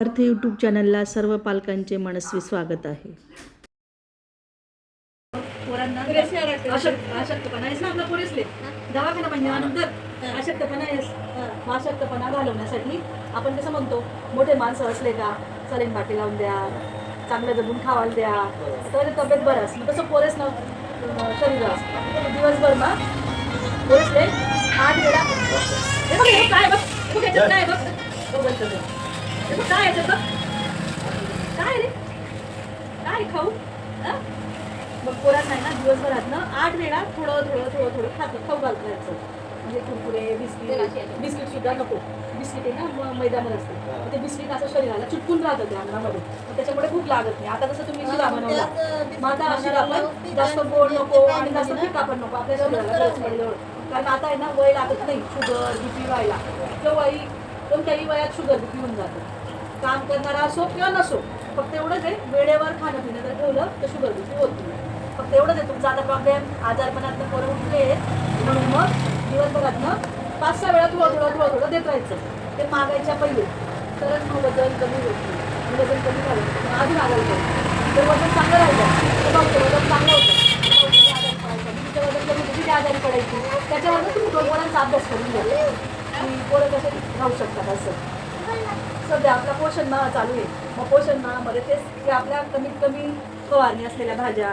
अर्थ यूट्यूब चॅनलला सर्व पालकांचे मनस्वी स्वागत आहे. अशक्तपणा आहेस ना? आपला पोरीसले दवाखाना म्हणल्यानंतर अशक्तपणा आहेस. अशक्तपणा घालवण्यासाठी आपण कसं म्हणतो? मोठे माणसं असले का? सलीम पाटी लावून द्या. चांगलं जगून खावायला द्या. तर तब्येत बरं असं तसं पोरेस ना? शरीर असतं. दिवसभर ना पोरेसले आठ वेळा. बघ काय बघ. काय बघ. काय काय रे? काय खाऊ? मग पोरांना आहे ना दिवसभरात ना आठ वेळा थोडं थोडं थोडं थोडं खात खाऊ घालत म्हणजे कुरकुरे बिस्किट बिस्किट सुद्धा नको. बिस्किट आहे ना म- मैदावर असते. ते बिस्किट असं शरीराला चिटकून राहतं मग त्याच्यामुळे भूक लागत नाही. आता जसं तुम्ही शिरा बनवला मग आता शिरा पण जास्त गोड नको आणि जास्त फिका पण नको. आपल्या शरीराला गरज पडेल एवढं. कारण आता आहे ना वय लागत नाही. शुगर बीपी व्हायला. किंवा वय कोणत्याही वयात शुगर बीपी होऊन जातं. काम करणारा असो किंवा नसो फक्त एवढंच आहे वेळेवर खाणं पिणं जर ठेवलं तर शुगर बीपी होत. नाही फक्त एवढंच आहे तुमचा आता प्रॉब्लेम आजारपणातलं पोरं उठले म्हणून मग दिवसभरातनं पाच सहा वेळा थोडं थोडं थोडं थोडं देत राहायचं. ते मागायच्या पहिले. तरच मग वजन कमी होत नाही. वजन कमी झालं मग आधी मागायचं तर वजन चांगलं राहिलं तर बघतो वजन चांगलं होतं. भाऊचं वजन कमी किती आजारी पडायची? त्याच्यावर तुम्ही दोन पोरांचा अभ्यास करून घ्या. की पोरं कसे राहू शकतात असं. सध्या आपला पोषण माह चालू आहे. मग पोषण माहामध्ये तेच की आपल्या कमीत कमी फवारणी असलेल्या भाज्या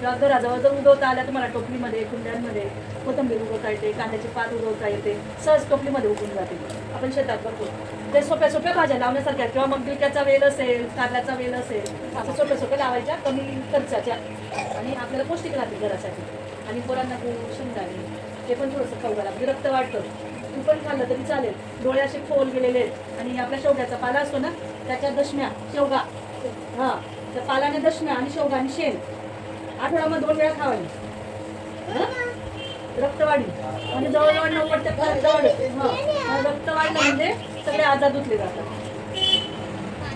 किंवा घराजवळ जर उगवता आल्या तुम्हाला टोपलीमध्ये कुंड्यांमध्ये कोथिंबीर उगवता येते कांद्याची पात उगवता येते सहज टोपलीमध्ये उगवून जाते. आपण शेतात बघतो ते सोप्या सोप्या भाज्या लावण्यासारख्या किंवा मग बिलक्याचा वेल असेल कारल्याचा वेल असेल असं सोप्या सोप्या लावायच्या कमी खर्चाच्या. आणि आपल्याला पौष्टिक राहते घरासाठी. आणि पोरांना गूळ शेंगदाणे ते पण थोडंसं खाऊ घाला. म्हणजे रक्त तू पण खाल्लं तरी चालेल. डोळे असे खोल गेलेले आहेत. आणि आपल्या शेवग्याचा पाला असतो ना त्याच्या दशम्या शेवगा. हां त्या पालाने दशम्या आणि शेवगा आणि शेण. आठवड्यामध्ये दोन वेळा खावायला. रक्तवाढी. आणि म्हणजे जवळजवळ नव्वद टक्के रक्त हां. म्हणजे सगळे आजार धुतले जातात.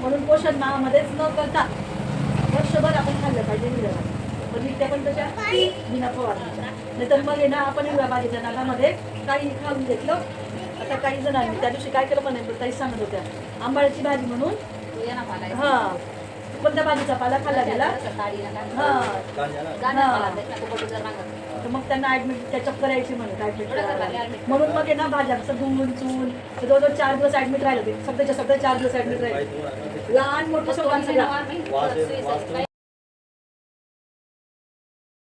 म्हणून पोषण माहामध्येच न करता वर्षभर आपण खाल्लं पाहिजे म्हणजे त्या पण तशा बिना फवारणीच्या. नाहीतर मग आहे ना आपण भाजीच्या नागामध्ये काही खाऊन घेतलं. आता काही जणांनी त्या दिवशी काय केलं पण नाही काही सांगत होत्या. आंबाळ्याची भाजी म्हणून. हा. कोणत्या भाजीचा पाला खाल्ला गेला? हा. तर मग त्यांना ऍडमिट त्या चक्कर यायची म्हणे काय admit म्हणून मग आहे ना भाज्या कसं धुवून चून जवळजवळ चार दिवस ऍडमिट राहिले ते सगळ्याच्या सगळे चार दिवस ऍडमिट राहिले. लहान मोठं सगळ्यांना